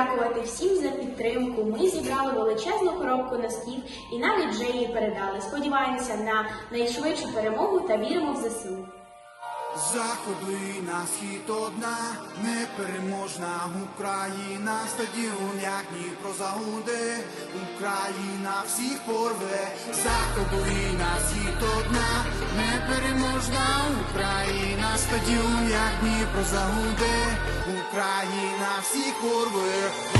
подякувати всім за підтримку. Ми зібрали величезну коробку носків і навіть вже її передали. Сподіваємося на найшвидшу перемогу та віримо в ЗСУ. Заходи на схід одна, непереможна Україна, стадіон, як Дніпро загуде, Україна всіх порве, заходи на схід одна, непереможна Україна, стадіон, як Дніпро загуде, Україна всіх порве.